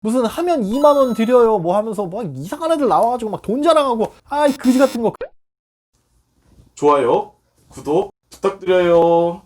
무슨 하면 2만 원 드려요 뭐 하면서 막 이상한 애들 나와가지고 막 돈 자랑하고 아이 그지 같은 거 좋아요, 구독 부탁드려요.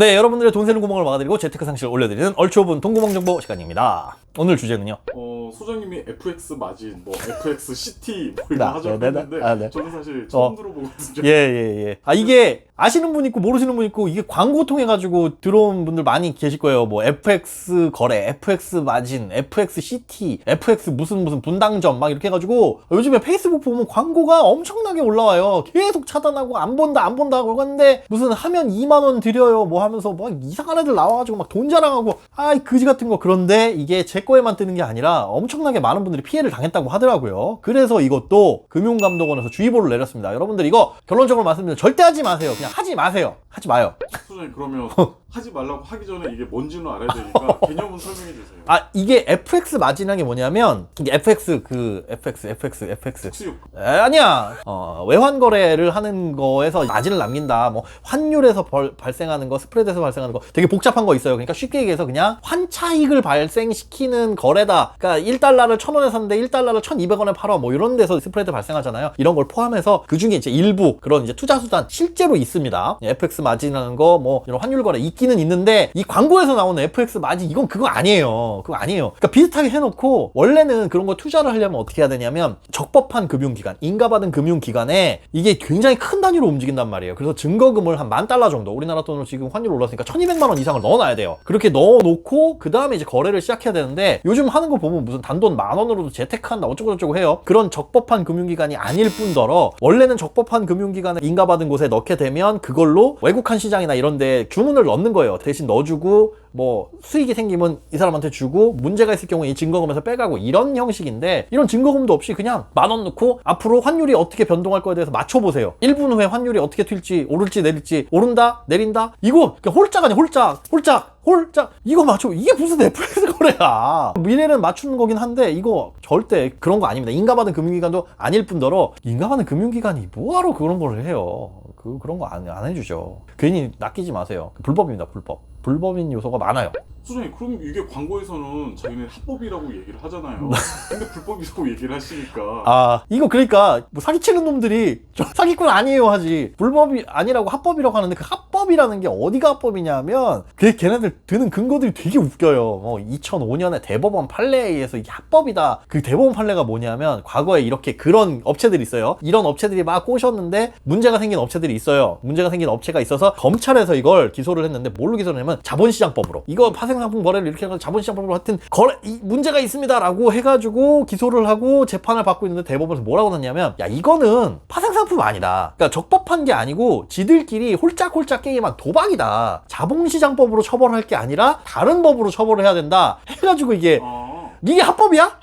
네, 여러분들의 돈 세는 구멍을 막아드리고 재테크 상식을 올려드리는 얼추 오분 돈구멍 정보 시간입니다. 오늘 주제는요. 어, 소장님이 FX 마진, 뭐 FX CT 뭐 네, 이런 하자고 네, 네, 네. 했는데 아, 네. 저는 사실 처음 어. 들어보거든요. 예, 예, 예. 아, 이게 아시는 분 있고 모르시는 분 있고 이게 광고 통해 가지고 들어온 분들 많이 계실 거예요. 뭐 FX 거래, FX 마진, FX CT, FX 무슨 무슨 분당점 막 이렇게 해 가지고 요즘에 페이스북 보면 광고가 엄청나게 올라와요. 계속 차단하고 안 본다, 안 본다 그러고 하는데 무슨 하면 2만 원 드려요 뭐 하면 서 막 이상한 애들 나와가지고 막 돈 자랑하고 아이 그지 같은 거 그런데 이게 제 거에만 뜨는 게 아니라 엄청나게 많은 분들이 피해를 당했다고 하더라고요. 그래서 이것도 금융감독원에서 주의보를 내렸습니다. 여러분들 이거 결론적으로 말씀드리면 절대 하지 마세요. 그냥 하지 마세요. 하지 마요. 소장님 그러면 하지 말라고 하기 전에 이게 뭔지는 알아야 되니까 개념은 설명해 주세요. 아 이게 FX 마진이라는 게 뭐냐면 이게 FX 그 FX FX FX 수육. 에, 아니야. 어, 외환 거래를 하는 거에서 마진을 남긴다. 뭐 환율에서 벌- 발생하는 거, 스프레드에서 발생하는 거 되게 복잡한 거 있어요. 그러니까 쉽게 얘기해서 그냥 환차익을 발생시키는 거래다. 그러니까 1달러를 1,000원에 샀는데 1달러를 1,200원에 팔아. 뭐 이런 데서 스프레드 발생하잖아요. 이런 걸 포함해서 그 중에 이제 일부 그런 이제 투자 수단 실제로 있습니다. FX 마진하는 거 뭐 이런 환율 거래 있기는 있는데 이 광고에서 나오는 FX 마진 이건 그거 아니에요. 그거 아니에요. 그러니까 비슷하게 해놓고 원래는 그런 거 투자를 하려면 어떻게 해야 되냐면 적법한 금융기관, 인가받은 금융기관에 이게 굉장히 큰 단위로 움직인단 말이에요. 그래서 증거금을 한 만 달러 정도, 우리나라 돈으로 지금 환율 올랐으니까 1200만 원 이상을 넣어놔야 돼요. 그렇게 넣어놓고 그 다음에 이제 거래를 시작해야 되는데 요즘 하는 거 보면 무슨 단돈 만 원으로도 재테크한다 어쩌고저쩌고 해요. 그런 적법한 금융기관이 아닐 뿐더러 원래는 적법한 금융기관에 인가받은 곳에 넣게 되면 그걸로 외국한 시장이나 이런 데 주문을 넣는 거예요. 대신 넣어주고 뭐 수익이 생기면 이 사람한테 주고 문제가 있을 경우에 이 증거금에서 빼가고 이런 형식인데 이런 증거금도 없이 그냥 만 원 넣고 앞으로 환율이 어떻게 변동할 거에 대해서 맞춰보세요. 1분 후에 환율이 어떻게 튈지 오를지 내릴지 오른다 내린다? 이거 그냥 홀짝 아니야 홀짝. 홀짝 홀짝. 이거 맞춰. 이게 무슨 FX 거래야? 미래는 맞추는 거긴 한데 이거 절대 그런 거 아닙니다. 인가받은 금융기관도 아닐 뿐더러 인가받은 금융기관이 뭐하러 그런 걸 해요 그 그런 거안안 해주죠. 괜히 낚이지 마세요. 불법입니다 불법. 불법인 요소가 많아요 소장님 그럼 이게 광고에서는 자기네 합법이라고 얘기를 하잖아요. 근데 불법이라고 얘기를 하시니까. 아 이거 그러니까 뭐 사기치는 놈들이 저 사기꾼 아니에요 하지. 불법이 아니라고 합법이라고 하는데 그 합법이라는 게 어디가 합법이냐면 그 걔네들 드는 근거들이 되게 웃겨요. 뭐 2005년에 대법원 판례에 의해서 이게 합법이다. 그 대법원 판례가 뭐냐면 과거에 이렇게 그런 업체들이 있어요. 이런 업체들이 막 꼬셨는데 문제가 생긴 업체들이 있어요. 문제가 생긴 업체가 있어서 검찰에서 이걸 기소를 했는데 뭘로 기소를 했냐면 자본시장법으로. 이거 파생 상품 거래를 이렇게 해서 자본시장 법으로 하여튼 거래 이 문제가 있습니다라고 해가지고 기소를 하고 재판을 받고 있는데 대법원에서 뭐라고 났냐면 야 이거는 파생상품 아니다. 그러니까 적법한 게 아니고 지들끼리 홀짝홀짝 게임한 도박이다. 자본시장법으로 처벌할 게 아니라 다른 법으로 처벌을 해야 된다. 해가지고 이게 아, 이게 합법이야?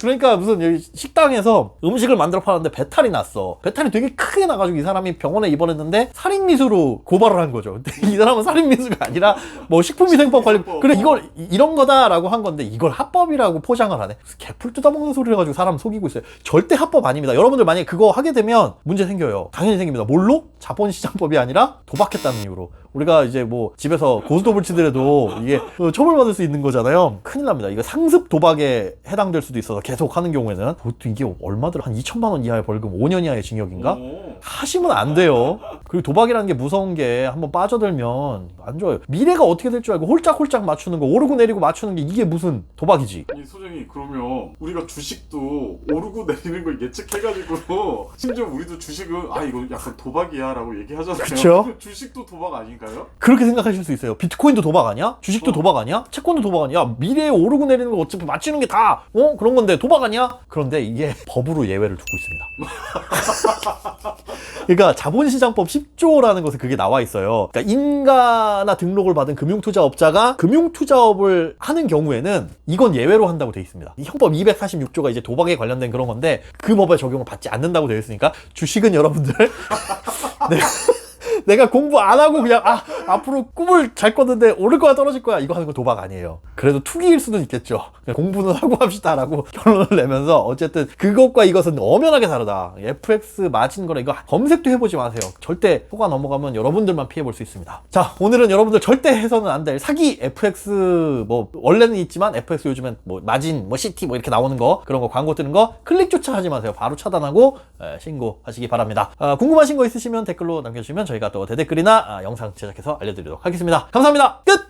그러니까 무슨 여기 식당에서 음식을 만들어 파는데 배탈이 났어. 배탈이 되게 크게 나가지고 이 사람이 병원에 입원했는데 살인미수로 고발을 한 거죠. 근데 이 사람은 살인미수가 아니라 뭐 식품위생법 관련 그래 이걸 이- 이런 거다라고 한 건데 이걸 합법이라고 포장을 하네. 개풀 뜯어먹는 소리를 해가지고 사람 속이고 있어요. 절대 합법 아닙니다. 여러분들 만약에 그거 하게 되면 문제 생겨요. 당연히 생깁니다. 뭘로? 자본시장법이 아니라 도박했다는 이유로. 우리가 이제 뭐 집에서 고스톱을 치더라도 이게 어, 처벌받을 수 있는 거잖아요. 큰일 납니다. 이거 상습 도박에 해당될 수도 있어서 계속 하는 경우에는 보통 이게 얼마들 한 2천만 원 이하의 벌금, 5년 이하의 징역인가? 오. 하시면 안 돼요. 그리고 도박이라는 게 무서운 게 한번 빠져들면 안 좋아요. 미래가 어떻게 될 줄 알고 홀짝홀짝 맞추는 거, 오르고 내리고 맞추는 게 이게 무슨 도박이지. 아니 소장님 그러면 우리가 주식도 오르고 내리는 걸 예측해가지고 심지어 우리도 주식은 아 이거 약간 도박이야 라고 얘기하잖아요. 그쵸? 주식도 도박 아닌가요? 그렇게 생각하실 수 있어요. 비트코인도 도박 아니야? 주식도 어. 도박 아니야? 채권도 도박 아니야? 미래에 오르고 내리는 거 어차피 맞추는 게 다, 어? 그런 건데 도박 아니야? 그런데 이게 법으로 예외를 두고 있습니다. 그러니까 자본시장법 10조라는 것에 그게 나와 있어요. 그러니까 인가나 등록을 받은 금융투자업자가 금융투자업을 하는 경우에는 이건 예외로 한다고 돼 있습니다. 이 형법 246조가 이제 도박에 관련된 그런 건데 그 법에 적용을 받지 않는다고 되어 있으니까 주식은 여러분들 네. 내가 공부 안 하고 그냥 아 앞으로 꿈을 잘 꿨는데 오를 거야 떨어질 거야 이거 하는 건 도박 아니에요. 그래도 투기일 수는 있겠죠. 공부는 하고 합시다 라고 결론을 내면서 어쨌든 그것과 이것은 엄연하게 다르다. FX 마진 거래 이거 검색도 해보지 마세요. 절대 속아 넘어가면 여러분들만 피해 볼 수 있습니다. 자 오늘은 여러분들 절대 해서는 안 될 사기 FX 뭐 원래는 있지만 FX 요즘엔 뭐 마진 뭐 CT 뭐 이렇게 나오는 거 그런 거 광고 뜨는 거 클릭조차 하지 마세요. 바로 차단하고 에, 신고하시기 바랍니다. 아, 궁금하신 거 있으시면 댓글로 남겨주시면 저희가 또 대댓글이나 아, 영상 제작해서 알려드리도록 하겠습니다. 감사합니다. 끝!